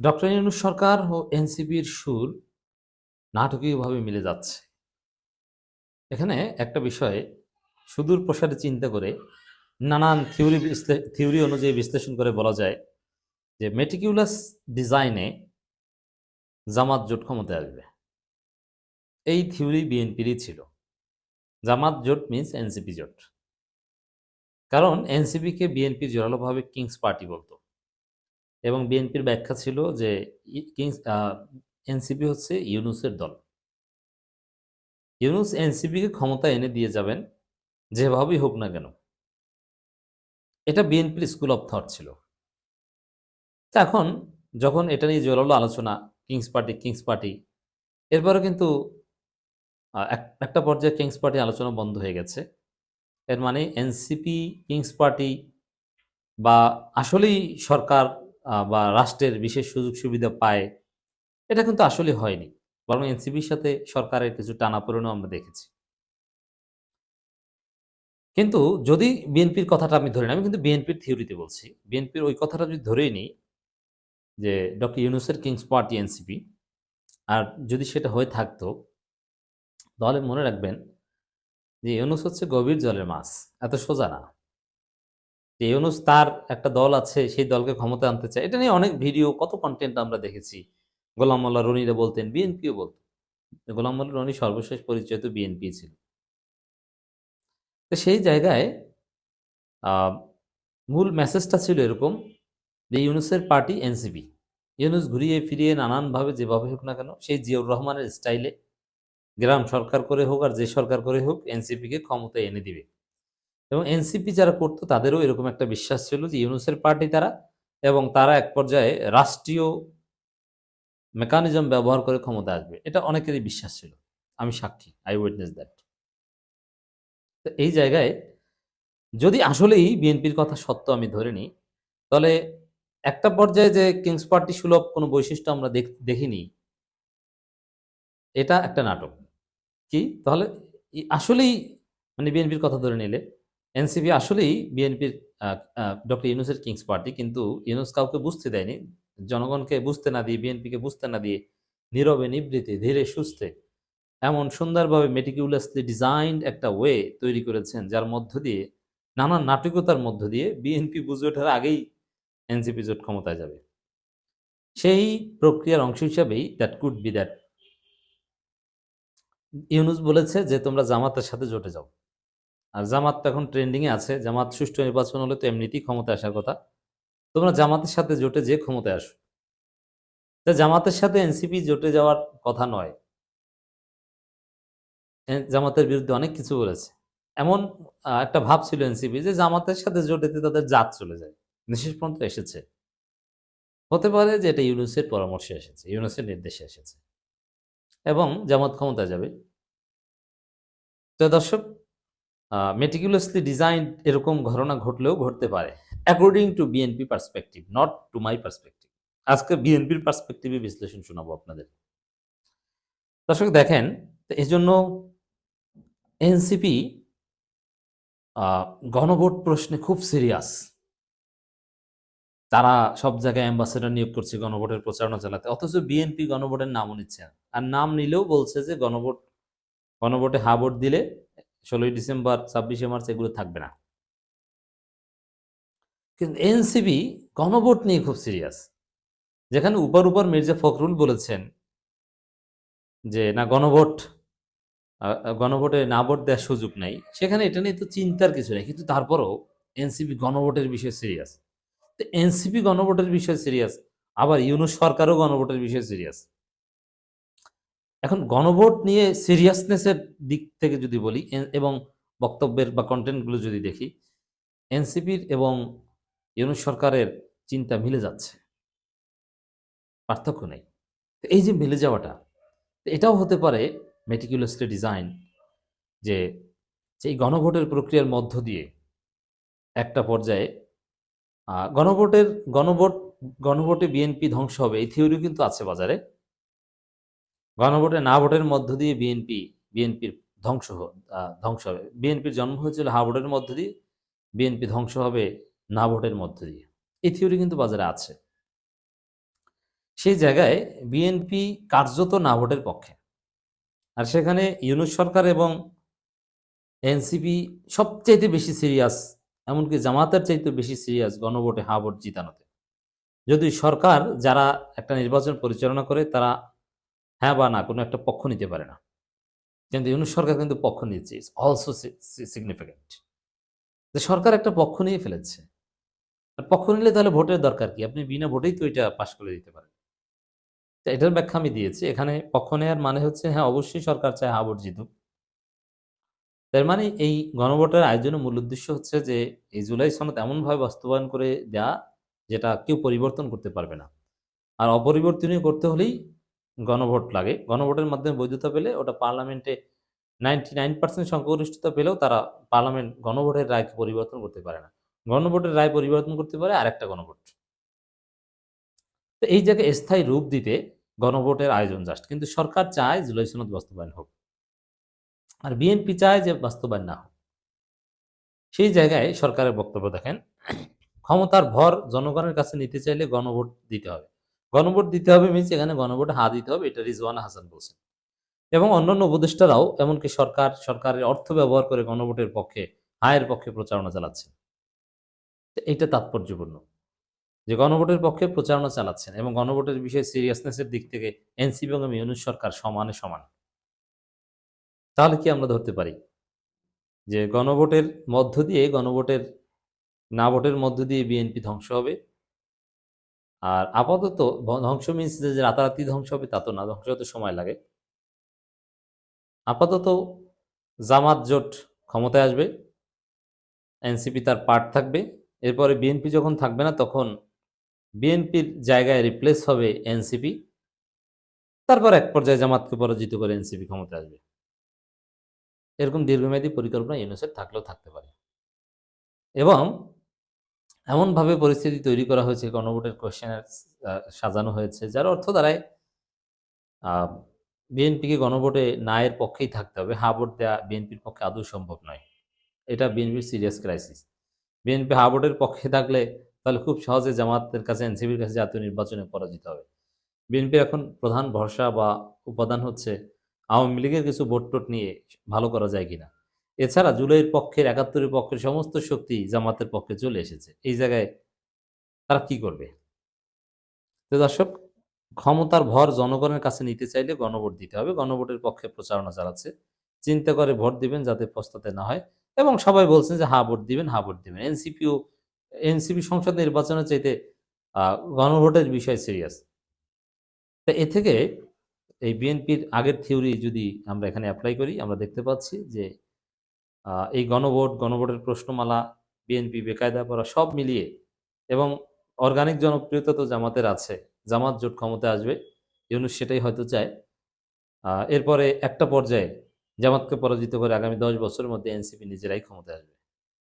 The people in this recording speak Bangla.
ডক্টর ইউনূস সরকার ও এনসিপির সুর নাটকীয়ভাবে মিলে যাচ্ছে। এখানে একটা বিষয় সুদূর প্রসারে চিন্তা করে নানান থিওরি থিওরি অনুযায়ী বিশ্লেষণ করে বলা যায় যে মেটিকিউলাস ডিজাইনে জামাত জোট ক্ষমতায় আসবে। এই থিওরি বিএনপিরই ছিল। জামাত জোট মিন্স এনসিপি জোট। কারণ এনসিপিকে বিএনপি জোরালোভাবে কিংস পার্টি বলতো। এবং বিএনপির ব্যাখ্যা ছিল যে কিংস এনসিপি হচ্ছে ইউনুসের দল। ইউনুস এনসিপিকে ক্ষমতা এনে দিয়ে যাবেন, যেভাবেই হোক না কেন। এটা বিএনপির স্কুল অফ থট ছিল। এখন যখন এটা নিয়ে জোরালো আলোচনা, কিংস পার্টি কিংস পার্টি এরপরে কিন্তু একটা পর্যায়ে কিংস পার্টি আলোচনা বন্ধ হয়ে গেছে। এর মানে এনসিপি, কিংস পার্টি বা আসলেই সরকার বা রাষ্ট্রের বিশেষ সুযোগ সুবিধা পায়, এটা কিন্তু আসলে হয়নি। বরং এনসিপির সাথে সরকারের কিছু টানাপোড়েনও আমরা দেখেছি। কিন্তু যদি বিএনপির কথাটা আমি ধরে আমি কিন্তু বিএনপির থিওরিতে বলছি। বিএনপির ওই কথাটা যদি ধরেই নিই যে ডক্টর ইউনুসের কিংস পার্টি এনসিপি, আর যদি সেটা হয়ে থাকতো, তাহলে মনে রাখবেন যে ইউনুস হচ্ছে গভীর জলের মাছ, এত সোজা না। যে ইউনুস তার একটা দল আছে, সেই দলকে ক্ষমতা আনতে চায়। এটা নিয়ে অনেক ভিডিও, কত কন্টেন্ট আমরা দেখেছি। গোলাম মোল্লা রনিরা বলতেন, বিএনপিও বলতেন গোলাম মোল্লা রনি সর্বশেষ পরিচয় তো বিএনপি ছিল। তো সেই জায়গায় মূল মেসেজটা ছিল এরকম যে ইউনুসের পার্টি এনসিপি। ইউনুস ঘুরিয়ে ফিরিয়ে নানানভাবে যেভাবে হোক না কেন, সেই জিয়াউর রহমানের স্টাইলে গ্রাম সরকার করে হোক আর যে সরকার করে হোক, এনসিপিকে ক্ষমতায় এনে দিবে। এবং এনসিপি যারা করতো, তাদেরও এরকম একটা বিশ্বাস ছিল যে ইউনুসের পার্টি তারা এবং তারা এক পর্যায়ে রাষ্ট্রীয় মেকানিজম ব্যবহার করে ক্ষমতা আসবে। এটা অনেকেরই বিশ্বাস ছিল। আমি সাক্ষী আই উইটনেস দ্যাট তো এই জায়গায় যদি আসলেই বিএনপির কথা সত্য আমি ধরে নিই, তাহলে একটা পর্যায়ে যে কিংস পার্টি সুলভ কোনো বৈশিষ্ট্য আমরা দেখ- দেখিনি, এটা একটা নাটক। কি? তাহলে আসলেই মানে বিএনপির কথা ধরে নিলে এনসিপি আসলেই বিএনপির ডক্টর ইউনুসের কিংস পার্টি, কিন্তু ইউনুস কাউকে বুঝতে দেয়নি। জনগণকে বুঝতে না দিয়ে, বিএনপিকে বুঝতে না দিয়ে নীরবে, নিবৃতে, ধীরে, সুস্থে এমন সুন্দরভাবে মেটিকিউলাসলি ডিজাইনড একটা ওয়ে তৈরি করেছেন, যার মধ্য দিয়ে, নানান নাটকতার মধ্য দিয়ে বিএনপি বুঝে ওঠার আগেই এনসিপি জোট ক্ষমতায় যাবে। সেই প্রক্রিয়ার অংশ হিসাবেই that could be that Yunus বলেছে যে, তোমরা জামাতের সাথে জোটে যাও। আর জামাত তো এখন ট্রেন্ডিংয়ে আছে। জামাত সুষ্ঠু নির্বাচন হলে তো এমনিতেই ক্ষমতা আসার কথা। তোমরা জামাতের সাথে জোটে যে ক্ষমতায় আসো। তা জামাতের সাথে এনসিপি জোটে যাওয়ার কথা নয়। জামাতের বিরুদ্ধে অনেক কিছু বলেছে। এমন একটা ভাব ছিল এনসিপি যে জামাতের সাথে জোটেতে তাদের জাত চলে যায়। শেষ পর্যন্ত এসেছে। হতে পারে যে এটা ইউনুসের পরামর্শে এসেছে, ইউনুসের নির্দেশে এসেছে। এবং জামাত ক্ষমতা যাবে। তো দর্শক মেটিকুলাসলি ডিজাইন এরকম ঘটনা ঘটলেও ঘটতে পারে according to BNP perspective not to my perspective আজকে বিএনপির পার্সপেক্টিভে বিশ্লেষণ শোনাবো আপনাদের। দর্শক দেখেন এই জন্য এনসিপি গণভোট প্রশ্নে খুব সিরিয়াস তারা সব জায়গায় অ্যাম্বাসেডর নিয়োগ করছে গণভোটের প্রচারণা চালাতে। অথচ বিএনপি গণভোটের নামও নিচ্ছে আর নাম নিলেও বলছে যে গণভোট, গণভোটে হা ভোট দিলে ষোলোই ডিসেম্বর, ছাব্বিশে মার্চ এগুলো থাকবে না। কিন্তু এনসিবি গণভোট নিয়ে খুব সিরিয়াস। যেখানে উপর উপর মির্জা ফখরুল বলেছেন যে, না, গণভোট গণভোটে না ভোট দেওয়ার সুযোগ নাই। সেখানে এটা নিয়ে তো চিন্তার কিছু নেই, কিন্তু তারপরেও এনসিপি গণভোটের বিষয়ে সিরিয়াস। তো এনসিপি গণভোটের বিষয়ে সিরিয়াস, আবার ইউনুস সরকারও গণভোটের বিষয়ে সিরিয়াস। এখন গণভোট নিয়ে সিরিয়াসনেসের দিক থেকে যদি বলি এবং বক্তব্যের বা কন্টেন্টগুলো যদি দেখি এনসিপির এবং ইউনুস সরকারের চিন্তা মিলে যাচ্ছে। পার্থক্য নেই। এই যে মিলে যাওয়াটা এটাও হতে পারে মেটিকুলাসলি ডিজাইন যে সেই গণভোটের প্রক্রিয়ার মধ্য দিয়ে একটা পর্যায়ে গণভোটের, গণভোট, গণভোটে বিএনপি ধ্বংস হবে, এই থিওরি কিন্তু আছে বাজারে। গণভোটে না ভোটের মধ্য দিয়ে বিএনপি, বিএনপির ধ্বংস ধ্বংস হবে। বিএনপির জন্ম হয়েছিল হা ভোটের মধ্য দিয়ে, বিএনপি ধ্বংস হবে না ভোটের মধ্য দিয়ে। এই থিওরি কিন্তু বাজারে আছে। সেই জায়গায় বিএনপি কার্যত না ভোটের পক্ষে। আর সেখানে ইউনুস সরকার এবং এনসিপি সবচাইতে বেশি সিরিয়াস, এমনকি জামাতের চাইতে বেশি সিরিয়াস গণভোটে হা ভোট জিতানোতে। যদি সরকার, যারা একটা নির্বাচন পরিচালনা করে, তারা হ্যাঁ বা না, কোনো একটা পক্ষ নিতে পারে না। কিন্তু ইউনুস সরকার কিন্তু পক্ষ নিয়েছে অলসো সিগনিফিক্যান্ট যে সরকার একটা পক্ষ নিয়ে ফেলেছে, আর পক্ষ নিলে তাহলে ভোটের দরকার কি? আপনি বিনা ভোটেই তো এটা পাশ করে দিতে পারেন। তো এটার ব্যাখ্যা আমি দিয়েছি, এখানে পক্ষ নেওয়ার মানে হচ্ছে হ্যাঁ অবশ্যই সরকার চায় হা ভোট জিতুক। তার মানে এই গণভোটের আয়োজনের মূল উদ্দেশ্য হচ্ছে যে, এই জুলাই সনদ এমনভাবে বাস্তবায়ন করে দেয়া, যেটা কেউ পরিবর্তন করতে পারবে না। আর অপরিবর্তনীয় করতে হলেই গণভোট লাগে। গণভোটের মাধ্যমে বৈধতা পেলে ওটা পার্লামেন্টে নাইনটি নাইন পার্সেন্ট সংখ্যাগরিষ্ঠতা পেলেও তারা পার্লামেন্ট গণভোটের রায়কে পরিবর্তন করতে পারে না। গণভোটের রায় পরিবর্তন করতে পারে আরেকটা গণভোট। তো এই জায়গায় স্থায়ী রূপ দিতে গণভোটের আয়োজন জাস্ট কিন্তু সরকার চায় জুলাই সনদ বাস্তবায়ন হোক। আর বিএনপি চায় যে বাস্তবায়ন না হোক। সেই জায়গায় সরকারের বক্তব্য দেখেন, ক্ষমতার ভর জনগণের কাছে নিতে চাইলে গণভোট দিতে হবে। গণভোট দিতে হবে মিনস এখানে গণভোটে হা দিতে হবে, এটা রিজওয়ানা হাসান বলছেন। এবং অন্যান্য উপদেষ্টারাও এমনকি সরকার, সরকারের অর্থ ব্যবহার করে গণভোটের পক্ষে, হায়ের পক্ষে প্রচারণা চালাচ্ছেন। এটা তাৎপর্যপূর্ণ যে গণভোটের পক্ষে প্রচারণা চালাচ্ছেন এবং গণভোটের বিষয়ে সিরিয়াসনেসের দিক থেকে এনসিপি এবং ইউনুস সরকার সমানে সমান। তাহলে কি আমরা ধরতে পারি? যে গণভোটের মধ্য দিয়ে, গণভোটের না ভোটের মধ্য দিয়ে বিএনপি ধ্বংস হবে আর আপাতত ধ্বংস মিনস যে রাতারাতি ধ্বংস হবে তা তো না ধ্বংস হতে সময় লাগে। আপাতত জামাত জোট ক্ষমতায় আসবে এনসিপি তার পার্ট থাকবে, এরপরে বিএনপি যখন থাকবে না তখন বিএনপির জায়গায় রিপ্লেস হবে এনসিপি তারপর এক পর্যায়ে জামাতকে পরাজিত করে এনসিপি ক্ষমতায় আসবে। এরকম দীর্ঘমেয়াদী পরিকল্পনা ইউনুসের থাকলেও থাকতে পারে। এবং এমনভাবে পরিস্থিতি তৈরি করা হয়েছে, গণভোটের কোশ্চেনের সাজানো হয়েছে, যার অর্থ দাঁড়ায় বিএনপিকে গণভোটে নায়ের পক্ষেই থাকতে হবে। হা ভোট দেওয়া বিএনপির পক্ষে আদৌ সম্ভব নয়। এটা বিএনপির সিরিয়াস ক্রাইসিস বিএনপি হা ভোটের পক্ষে থাকলে তাহলে খুব সহজে জামাতের কাছে, এনসিপির কাছে জাতীয় নির্বাচনে পরাজিত হবে। বিএনপির এখন প্রধান ভরসা বা উপাদান হচ্ছে আওয়ামী লীগের কিছু ভোট টোট নিয়ে ভালো করা যায় কিনা। এছাড়া জুলাইয়ের পক্ষের, একাত্তরের পক্ষের সমস্ত শক্তি জামাতের পক্ষে চলে এসেছে। এই জায়গায় তারা কি করবে? তো দর্শক, ক্ষমতার ভর জনগণের কাছে নিতে চাইলে গণভোট দিতে হবে। গণভোটের পক্ষে প্রচারণা চালাচ্ছে। চিন্তা করে ভোট দিবেন যাতে পস্তাতে না হয়। এবং সবাই বলছেন যে হা ভোট দিবেন হা ভোট দিবেন। এনসিপিও, এনসিপি সংসদ নির্বাচনের চাইতে গণভোটের বিষয় সিরিয়াস। তো এ থেকে এই বিএনপির আগের থিওরি যদি আমরা এখানে অ্যাপ্লাই করি, আমরা দেখতে পাচ্ছি যে এই গণভোট, গণভোটের প্রশ্নমালা, বিএনপি, বেকায়দা করা সব মিলিয়ে এবং অর্গানিক জনপ্রিয়তা তো জামাতের আছে, জামাত জোট ক্ষমতায় আসবে, ইউনুস সেটাই হয়তো চায়। এরপরে একটা পর্যায়ে জামাতকে পরাজিত করে আগামী দশ বছরের মধ্যে এনসিপি নিজেরাই ক্ষমতায় আসবে।